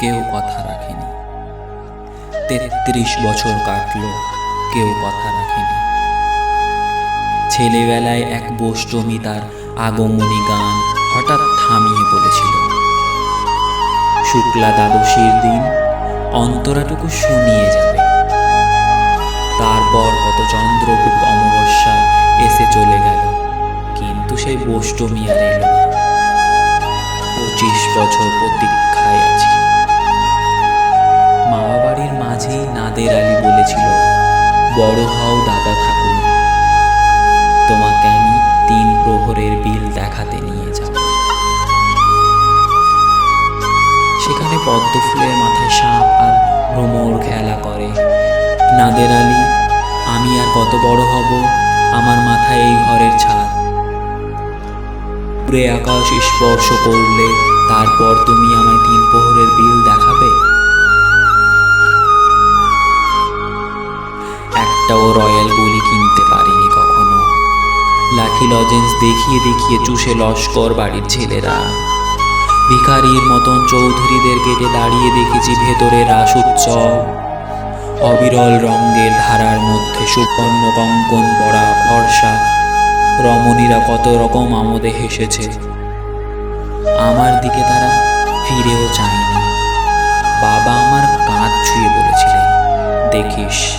কেউ কথা রাখেনি। তেত্রিশ বছর কাটলো, কেউ কথা রাখেনি। ছেলেবেলায় এক বোষ্টমী তার আগমনী গান হঠাৎ থামিয়ে বলেছিল। শুক্লা দ্বাদশীর দিন অন্তরাটুকু শুনিয়ে যাবে। তারপর কত চন্দ্রগুপ অমাবস্যা এসে চলে গেল, কিন্তু সেই বোষ্টমী আর এলো পঁচিশ বছর প্রতীক্ষায় বড় হও দাদা ঠাকুর। তোমাকে আমি তিন প্রহরের বিল দেখাতে নিয়ে যাব। সেখানে পদ্ম ফুলের মাথায় সাপ আর ভ্রমর খেলা করে। নাদের আলী, আমি আর কত বড় হব, আমার মাথায় এই ঘরের ছাদ। পুরে আকাশ স্পর্শ করলে তারপর তুমি আমায় তিন প্রহরের রয়্যাল গুলি কিনতে পারিনি কখনো। লাঠি লজেন্স দেখিয়ে দেখিয়ে চুষে লস্কর বাড়ির ছেলেরা। ভিখারির মতন চৌধুরীদের গেটে দাঁড়িয়ে দেখেছি ভেতরে রাস উৎসব অবিরল রঙ্গের ধারার মধ্যে সুবর্ণ কঙ্কন পড়া ভরসা রমণীরা কত রকম আমোদে হেসেছে। আমার দিকে তারা ফিরেও চায়নি। বাবা আমার কাঁধ ছুঁয়ে বলেছিলেন, দেখিস।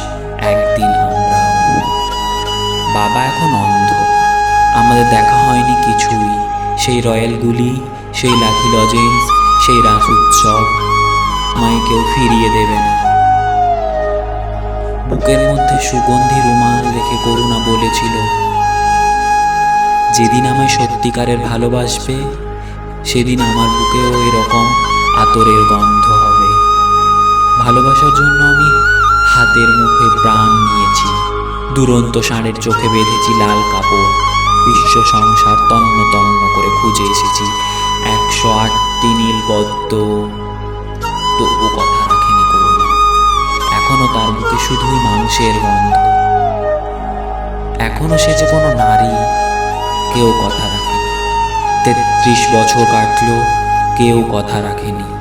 বাবা এখন অন্ধ। আমাদের দেখা হয়নি কিছুই। সেই রয়্যালগুলি সেই লাঠি লজেন্স, সেই রাস উৎসব। আমায় কেউ ফিরিয়ে দেবে না। বুকের মধ্যে সুগন্ধি রুমাল রেখে করুণা বলেছিল, যেদিন আমায় সত্যিকারের ভালোবাসবে, সেদিন আমার বুকেও এরকম আতরের গন্ধ হবে। ভালোবাসার জন্য আমি হাতের মুখে প্রাণ নিয়েছি। দুরন্ত ষাঁড়ের চোখে বেঁধেছি লাল কাপড়। বিশ্ব সংসার তন্ন তন্ন করে খুঁজে এসেছি। একশো আটটি নীলপদ্ম। তবু কথা রাখেনি করুণা। এখনও তার বুকে শুধুই মাংসের গন্ধ। এখনও সে যে কোনো নারী, কেউ কথা রাখেনি। তেত্রিশ বছর কাটলো, কেউ কথা রাখেনি।